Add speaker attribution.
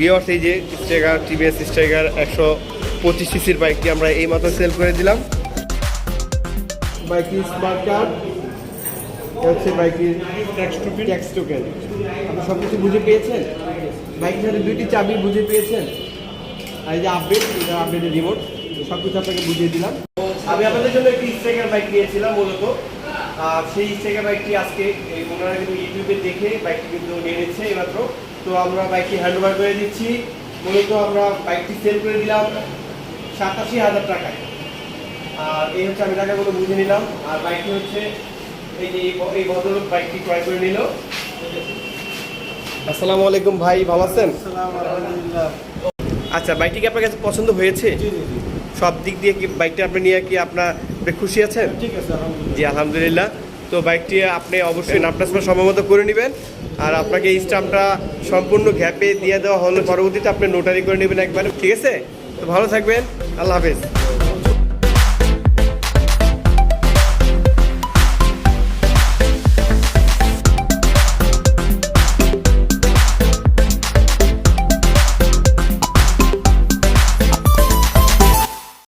Speaker 1: বিয়ার্স এই যে striker TVS striker একশো পঁচিশ সিসির বাইকটি আমরা এই মাত্র সেল করে দিলাম। বাইকটি স্মার্ট কার্ড হচ্ছে বাইকটির ট্যাক্স টোকেন আপনি সব কিছু বুঝে পেয়েছেন? বাইকের সাথে দুইটি চাবি বুঝে পেয়েছেন? আর এই যে আপডেট এটা আপডেটের রিমোট সব কিছু আপনাকে বুঝিয়ে দিলাম। আমি আপনাদের জন্য একটি স্ট্রাইকার বাইক নিয়েছিলাম মূলত। আর সেই স্ট্রাইকার বাইকটি আজকে ওনারা কিন্তু ইউটিউবে দেখে বাইকটি কিন্তু নিয়ে নিচ্ছে এইমাত্র। তো আমরা বাইকটি হ্যান্ড ওভার করে দিচ্ছি। মূলত আমরা বাইকটি সেল করে দিলাম সাতাশি হাজার টাকায়। আর এই হচ্ছে আমি টাকাগুলো বুঝে নিলাম। আর বাইকটি হচ্ছে এই যে এই ভদ্রলোক বাইকটি ক্রয় করে নিল। আসসালামু আলাইকুম ভাই ভালো আছেন? আচ্ছা বাইকটি কি আপনার কাছে পছন্দ হয়েছে? সব দিক দিয়ে কি বাইকটা আপনি নিয়ে কি আপনার আপনি খুশি আছেন?
Speaker 2: ঠিক আছে
Speaker 1: জি আলহামদুলিল্লাহ। তো বাইকটি আপনি অবশ্যই নাপটাস সময় সম্ভবত করে নেবেন। আর আপনাকে এই স্টাম্পটা সম্পূর্ণ গ্যাপে দিয়ে দেওয়া হলে। পরবর্তীতে আপনি নোটারি করে নেবেন একবার। ঠিক আছে? তো ভালো থাকবেন। আল্লাহ হাফেজ।